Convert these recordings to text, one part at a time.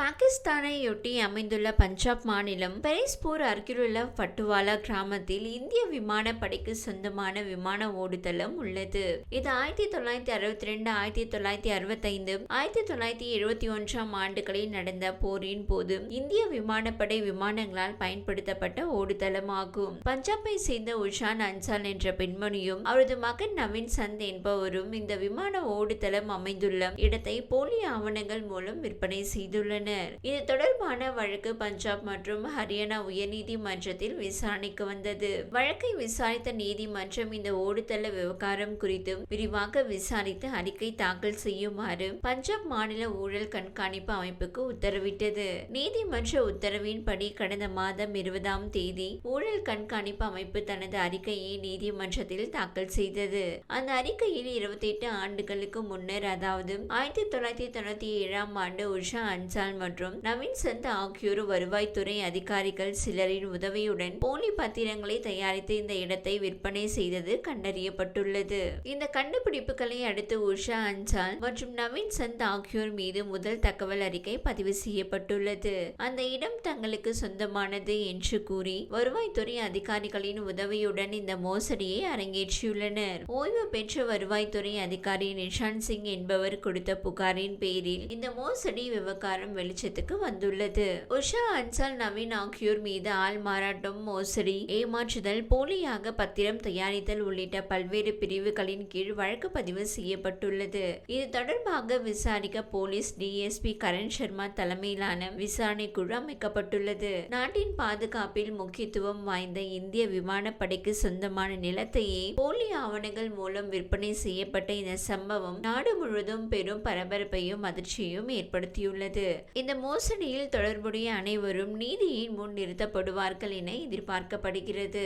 பாகிஸ்தானையொட்டி அமைந்துள்ள பஞ்சாப் மாநிலம் பெரிஸ்பூர் அருகிலுள்ள பட்டுவாலா கிராமத்தில் இந்திய விமானப்படைக்கு சொந்தமான விமான ஓடுதளம் உள்ளது. இது ஆயிரத்தி தொள்ளாயிரத்தி அறுபத்தி ரெண்டு ஆயிரத்தி தொள்ளாயிரத்தி அறுபத்தைந்து ஆயிரத்தி தொள்ளாயிரத்தி எழுபத்தி ஒன்றாம் ஆண்டுகளில் நடந்த போரின் போது இந்திய விமானப்படை விமானங்களால் பயன்படுத்தப்பட்ட ஓடுதளம் ஆகும். பஞ்சாபை சேர்ந்த உஷான் அன்சால் என்ற பெண்மணியும் அவரது மகன் நவீன் சந்த் என்பவரும் இந்த விமான ஓடுதளம் அமைந்துள்ள இடத்தை போலி ஆவணங்கள் மூலம் விற்பனை செய்துள்ளனர். இது தொடர்பான வழக்கு பஞ்சாப் மற்றும் ஹரியானா உயர்நீதிமன்றத்தில் விசாரணைக்கு வந்தது. வழக்கை விசாரித்த நீதிமன்றம் இந்த ஓடுதள விவகாரம் குறித்து விரிவாக விசாரித்து அறிக்கை தாக்கல் செய்யுமாறு பஞ்சாப் மாநில ஊழல் கண்காணிப்பு அமைப்புக்கு உத்தரவிட்டது. நீதிமன்ற உத்தரவின்படி கடந்த மாதம் இருபதாம் தேதி ஊழல் கண்காணிப்பு அமைப்பு தனது அறிக்கையை நீதிமன்றத்தில் தாக்கல் செய்தது. அந்த அறிக்கையில் இருபத்தி எட்டு ஆண்டுகளுக்கு முன்னர் அதாவது ஆயிரத்தி தொள்ளாயிரத்தி தொண்ணூத்தி ஏழாம் ஆண்டு உஷா அன்சால் மற்றும் நவீன் சந்த் ஆகியோர் வருவாய்த்துறை அதிகாரிகள் சிலரின் உதவியுடன் போலி பத்திரங்களை தயாரித்து இந்த இடத்தை விற்பனை செய்தது கண்டறியப்பட்டுள்ளது. இந்த கண்டுபிடிப்புகளை அடுத்து உஷா அன்சால் மற்றும் நவீன் சந்த் ஆகியோர் மீது முதல் தகவல் அறிக்கை பதிவு செய்யப்பட்டுள்ளது. அந்த இடம் தங்களுக்கு சொந்தமானது என்று கூறி வருவாய்த்துறை அதிகாரிகளின் உதவியுடன் இந்த மோசடியை அரங்கேற்றியுள்ளனர். ஓய்வு பெற்ற வருவாய்த்துறை அதிகாரி நிஷாந்த் சிங் என்பவர் கொடுத்த புகாரின் பேரில் இந்த மோசடி விவகாரம் வெளி வெளிச்சத்துக்கு வந்துள்ளது. உஷா அன்சால் நவீன் ஆகியோர் மீது ஆள் மாறாட்டம் மோசடி ஏமாற்றுதல் போலியாக பத்திரம் தயாரித்தல் உள்ளிட்ட பல்வேறு பிரிவுகளின் கீழ் வழக்கு பதிவு செய்யப்பட்டுள்ளது. இது தொடர்பாக விசாரிக்க போலீஸ் டிஎஸ்பி கரண் சர்மா தலைமையிலான விசாரணை குழு அமைக்கப்பட்டுள்ளது. நாட்டின் பாதுகாப்பில் முக்கியத்துவம் வாய்ந்த இந்திய விமானப்படைக்கு சொந்தமான நிலத்தையே போலி ஆவணங்கள் மூலம் விற்பனை செய்யப்பட்ட இந்த சம்பவம் நாடு முழுவதும் பெரும் பரபரப்பையும் அதிர்ச்சியையும் ஏற்படுத்தியுள்ளது. இந்த மோசடியில் தொடர்புடைய அனைவரும் நீதியின் முன் நிறுத்தப்படுவார்கள் என எதிர்பார்க்கப்படுகிறது.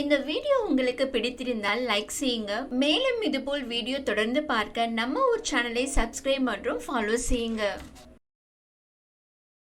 இந்த வீடியோ உங்களுக்கு பிடித்திருந்தால் லைக் செய்யுங்க. மேலும் இதுபோல் வீடியோ தொடர்ந்து பார்க்க நம்ம ஒரு சேனலை சப்ஸ்கிரைப் மற்றும் ஃபாலோ செய்யுங்க.